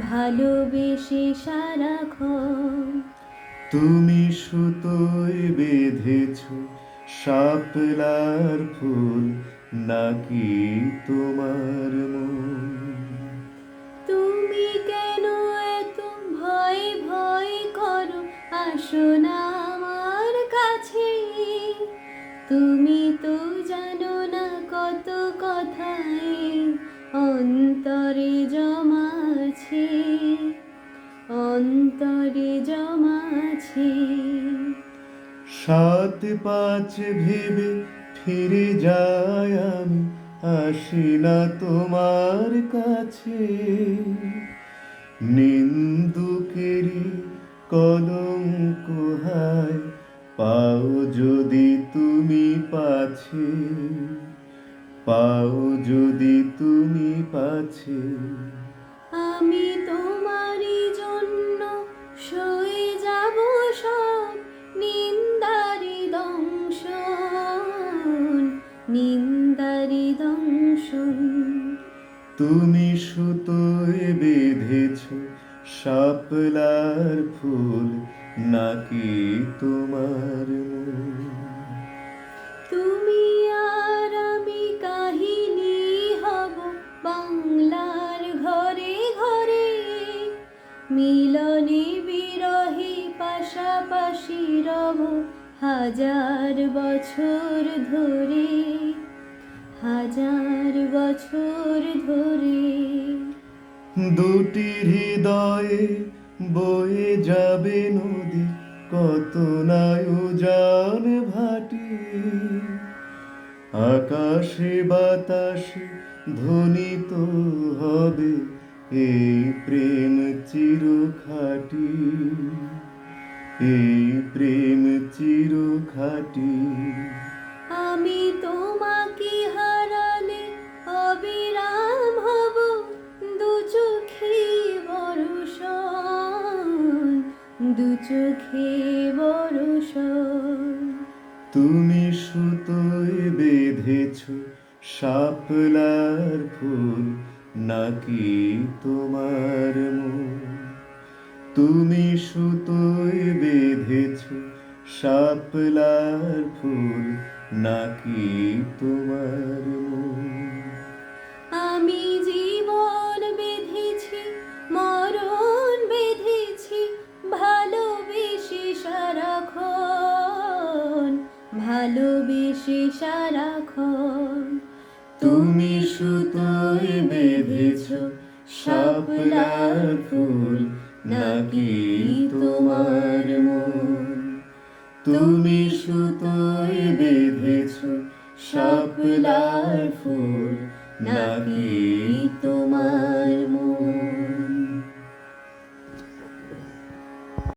ভালোবেসে সারাক্ষণ তুমি সুতোয় বেঁধেছ শাপলার ফুল নাকি তোমার মন? তুমি কেন এত ভয় ভয় করো? আসো না আমার কাছে। তুমি তো জানো না কত কথাই অন্তরে জমা আছে সাত পাঁচ ভেবে ফিরে যায় আমি আসি না তোমার কাছে। নিন্দুকেরি কলঙ্ক হায় পাও যদি তুমি পাছে। পাও যদি তুমি পাছে। আমি তোমারই তুমি সুতোয় বেঁধেছ শাপলার ফুল, নাকি তোমার তুমি আর আমি কাহিনী হব বাংলার ঘরে ঘরে। মিলনে বিরহে পাশাপাশি রব হাজার বছর ধরে। হাজার বছর ধরে দুটি হৃদয়ে বয়ে যাবে নদী, কত নায়ুজান ভাটি। আকাশে বাতাসে ধ্বনিত হবে এই প্রেম চির খাটি এই প্রেম চির খাটি আমি তোমাকে হারালে অবিরাম হব। দু চোখে বরষণ দু চোখে বরষণ তুমি সুতোয় বেঁধেছ শাপলার ফুল, নাকি তোমার মন? তুমি সুতোয় বেঁধেছ শাপলার ফুল নাকি তোমার আমি জীবন বেঁধেছি, মরণ বেঁধেছি, ভালোবেসে সারাক্ষণ ভালোবেসে সারাক্ষণ। তুমি সুতোয় বেঁধেছ শাপলার ফুল নাকি তুমি সুতোয় বেঁধেছ শাপলার ফুল নাকি